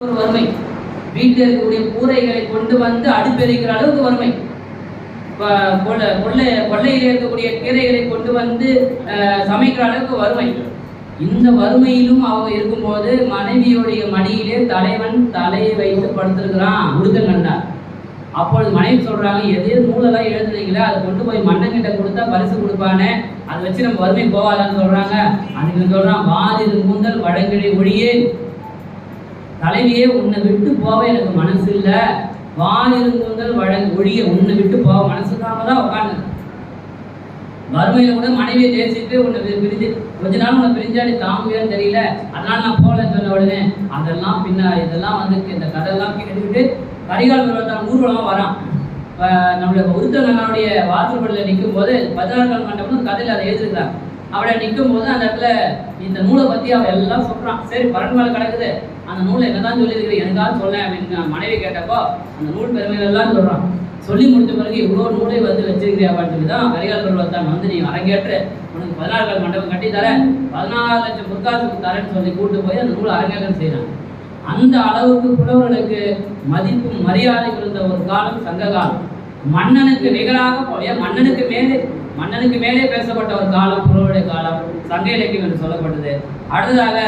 ஒரு வறுமை. வீட்டில் இருக்கக்கூடிய கூரைகளை கொண்டு வந்து அடுப்பெரிக்கிற அளவுக்கு வறுமை. கொள்ளை கொள்ளையில் இருக்கக்கூடிய கீரைகளை கொண்டு வந்து அஹ், சமைக்கிற அளவுக்கு வறுமை. இந்த வறுமையிலும் அவங்க இருக்கும்போது மனைவியுடைய மடியிலே தலைவன் தலையை வைத்து படுத்திருக்கிறான் உடுக்கங்கண்டார் அப்பொழுது மனைவி சொல்றாங்க எது நூலெல்லாம் எழுதுனீங்களே அதை கொண்டு போய் மன்னங்கிட்ட கொடுத்தா பரிசு கொடுப்பானே. அதை வச்சு நம்ம வறுமை போவாதான்னு சொல்றாங்க. அதுக்கு சொல்றான் வாரிரு கூந்தல் வடங்கிழி ஒழியே. தலைவியே உன்னை விட்டு போக எனக்கு மனசு இல்ல வானிருந்தங்கள் வழங்க ஒழிய. உன்னை விட்டு போக மனசு இல்லாம தான் உட்காந்து வறுமையில கூட மனைவியை தேசிட்டு உன்னை பிரிஞ்சு கொஞ்ச நாள் உன்னை பிரிஞ்சா நீ தெரியல. அதனால நான் போகலன்னு சொன்ன உடனே அதெல்லாம் பின்ன இதெல்லாம் வந்து இந்த கதையெல்லாம் கேட்டுக்கிட்டு கரிகால் பருவத்தான் ஊர்வலமாக வரான். இப்ப நம்மளுடைய உருத்தங்கனுடைய வாசல்படியில் நிற்கும் போது பதினாறு மண்டபம் கதையில் அதை எழுதிருக்காங்க அவளை நிற்கும் போது அந்த இடத்துல இந்த நூலை பற்றி அவள் எல்லாம் சொல்கிறான் சரி பரண்மலை கிடக்குது. அந்த நூலை என்னதான் சொல்லியிருக்கிறேன் எனக்காக சொல்ல அப்படின்னு நான் மனைவி கேட்டப்போ அந்த நூல் பெருமைகள் எல்லாம் சொல்லி முடித்த பிறகு இவ்வளோ நூலை வந்து வச்சிருக்கிறியாப்பான்னு சொல்லி தான் கரிகால் பருவத்தான் வந்து நீ அரங்கேற்று உனக்கு பதினாறு கால் மண்டபம் கட்டி தரேன். பதினாறு லட்சம் பொற்காசுக்கு தரேன்னு சொல்லி கூட்டு போய் அந்த நூலை அரங்கேற்றம் செய்கிறான் அந்த அளவுக்கு புலவர்களுக்கு மதிப்பும் மரியாதை இருந்த ஒரு காலம் சங்க காலம் மன்னனுக்கு நிகராக மன்னனுக்கு மேலே மன்னனுக்கு மேலே பேசப்பட்ட ஒரு காலம் புலவருடைய காலம் சங்க இலக்கியம் என்று சொல்லப்பட்டது. அடுத்ததாக